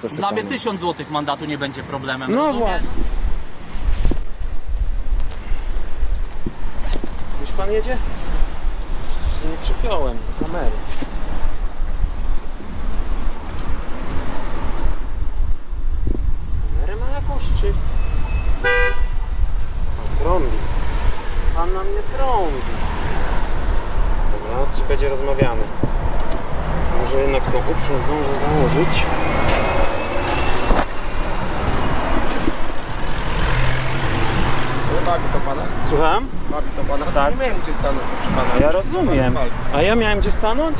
proszę Dla mnie pana. 1000 zł mandatu nie będzie problemem. No rozumiesz? właśnie. Już pan jedzie? Przecież się nie przypiąłem do kamery. Kamerę ma jakąś czy... O, trąbi. Pan na mnie trąbi. Dobra, coś będzie rozmawiane. Może jednak tą uprząż zdążę założyć. Bawi to pana? Słucham? Bawi to pana? Tak. Nie miałem gdzie stanąć, proszę pana. Ja rozumiem. A ja miałem gdzie stanąć?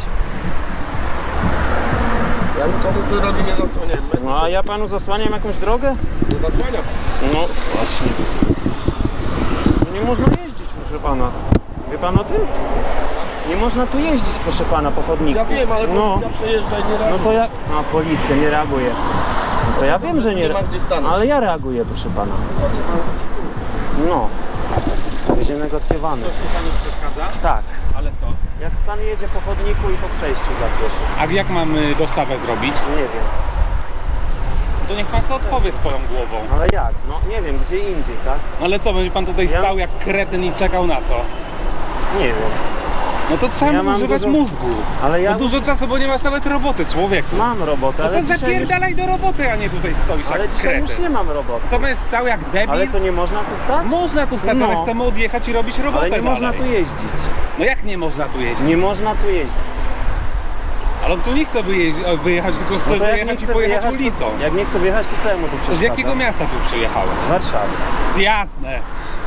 Ja nikomu tu drogi nie zasłaniałem. No a ja panu zasłaniam jakąś drogę? Nie zasłania pan. No właśnie. Tu nie można jeździć, proszę pana. Wie pan o tym? Nie można tu jeździć, proszę pana, po chodniku. Ja wiem, ale no, policja przejeżdża i nie reaguje. no to jak... A policja nie reaguje. No to ja wiem, że nie... Nie ma gdzie stanąć. Ale ja reaguję, proszę pana. Chodzi pan- No. Będzie negocjowany. Coś tu panu przeszkadza? Tak. Ale co? Jak pan jedzie po chodniku i po przejściu dla pieszych. A jak mamy dostawę zrobić? Nie wiem. To niech pan sobie odpowie swoją głową. Ale jak? No nie wiem, gdzie indziej, tak? No ale co, będzie pan tutaj Ja- stał jak kretyn i czekał na co? Nie wiem. No to trzeba Ja mam używać dużo- mózgu. Ale ja No dużo czasu, bo nie masz nawet roboty, człowieku. mam robotę, No ale to dzisiaj zapierdalaj do roboty, a nie tutaj stoisz Ale jak dzisiaj już kretyn. nie mam roboty. To będziesz stał jak debil? Ale co, nie można tu stać? Można tu stać, No. ale chcemy odjechać i robić robotę Ale nie dalej. można tu jeździć. No jak nie można tu jeździć? Nie można tu jeździć. Ale on tu nie chce wyjeździ- wyjechać, tylko chce No to jak nie wyjechać i chcę pojechać wyjechać, ulicą. to, jak nie chcę wyjechać, to co ja mu tu Z przeszkadzam? jakiego miasta tu przyjechałeś? Z Warszawy. Jasne.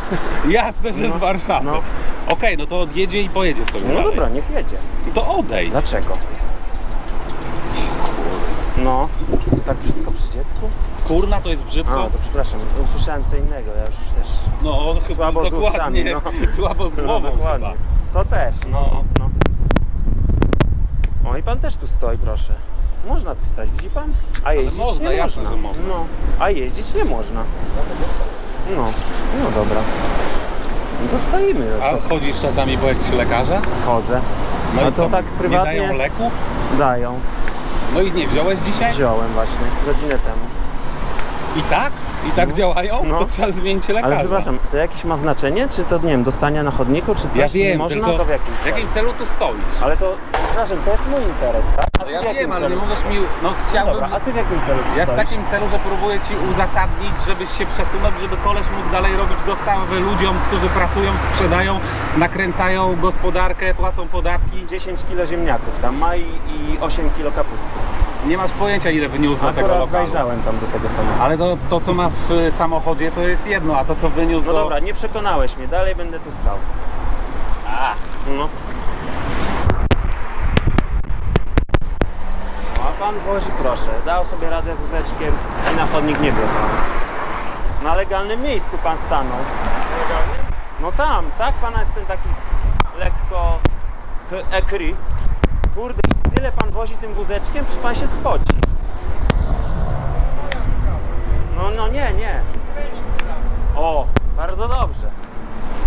Jasne, że No, z Warszawy. no. Okej, no to odjedzie i pojedzie sobie No dalej. dobra, niech jedzie. To odejdź. Dlaczego? No, tak brzydko przy dziecku? Kurna, to jest A, brzydko. to przepraszam, usłyszałem co innego, ja już też... No, chyba Słabo z dokładnie. uszami, no. Słabo z głową dokładnie. chyba. To też, no. no. O i pan też tu stoi, proszę. Można tu stać, widzi pan? A jeździć można, nie jasne, można. że można. No, a jeździć nie można. No, no dobra. No to stoimy, no A co? chodzisz czasami po jakichś lekarza? chodzę. No A i to co, tak prywatnie? Nie dają leków? Dają. No i nie wziąłeś dzisiaj? Wziąłem właśnie, godzinę temu. I tak? I tak No. działają? No. To trzeba zmienić lekarza. Ale przepraszam, to jakieś ma znaczenie? Czy to, nie wiem, dostania na chodniku, czy coś? Ja wiem, Można tylko to w jakim w jakim celu tu stoisz? Ale to, przepraszam, to jest mój interes, tak? A No ja wiem, ale nie możesz mi... No chciałbym... Dobra, a ty w jakim celu Ja w takim celu, że próbuję ci uzasadnić, żebyś się przesunął, żeby koleś mógł dalej robić dostawy ludziom, którzy pracują, sprzedają, nakręcają gospodarkę, płacą podatki. 10 kilo ziemniaków tam ma i, i 8 kilo kapusty. Nie masz pojęcia ile wyniósł do tego Akurat lokalu. zajrzałem tam do tego samochodu. Ale to, to co ma w y, samochodzie to jest jedno, a to co wyniósł No do... dobra, nie przekonałeś mnie, dalej będę tu stał. A, No. No, a pan wozi, proszę, dał sobie radę wózeczkiem i na chodnik nie wjechał. Na legalnym miejscu pan stanął. No tam, tak pana jestem taki lekko ekry. Kurde, tyle pan wozi tym wózeczkiem, przecież pan się spoci. No, no nie, nie. O, bardzo dobrze.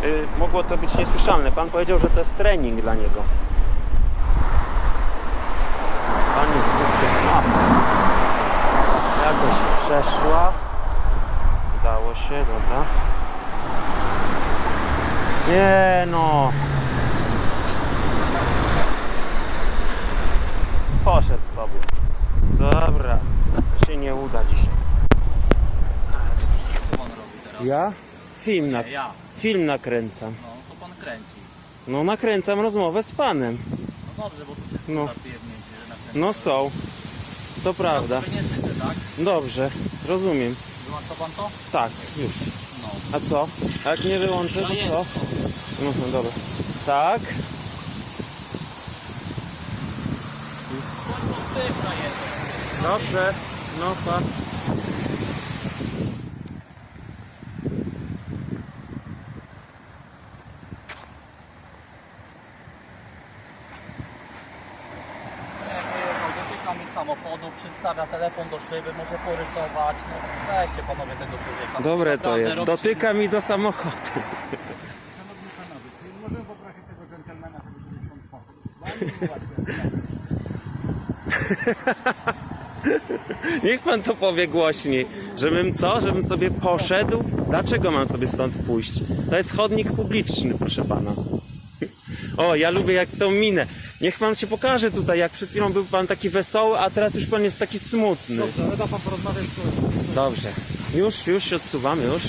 Y, mogło to być niesłyszalne. Pan powiedział, że to jest trening dla niego. Pani z wózkiem. A. Jakoś przeszła. Udało się, dobra. Nie no. Poszedł sobie. Dobra. To się nie uda dzisiaj. Co pan robi teraz? Ja? Film, na... Nie, ja. Film nakręcam. No, to pan kręci. No nakręcam rozmowę z panem. No dobrze, bo tu wszyscy No. no. tacy że nakręcają. No są. To prawda. Nie tak? Dobrze, rozumiem. Wyłącza pan to? Tak, już. No. A co? A jak nie wyłączę, to co? No, no dobra. Tak? Dobrze. No pa. Jak wyjechał, dotyka mi samochodu, przedstawia telefon do szyby, może porysować. No weźcie panowie tego człowieka. Dobre to Naprawdę jest. robi Dotyka mi do samochodu. Szanowni panowie, czy możemy poprosić tego dżentelmena, żeby sobie stąd poszedł? Niech pan to powie głośniej. Żebym co? Żebym sobie poszedł? Dlaczego mam sobie stąd pójść? To jest chodnik publiczny, proszę pana. O, ja lubię jak tą minę. Niech pan się pokaże tutaj, jak przed chwilą był pan taki wesoły, a teraz już pan jest taki smutny. Dobrze, ale da pan porozmawiać z kolegą. Dobrze. Już, już się odsuwam, już.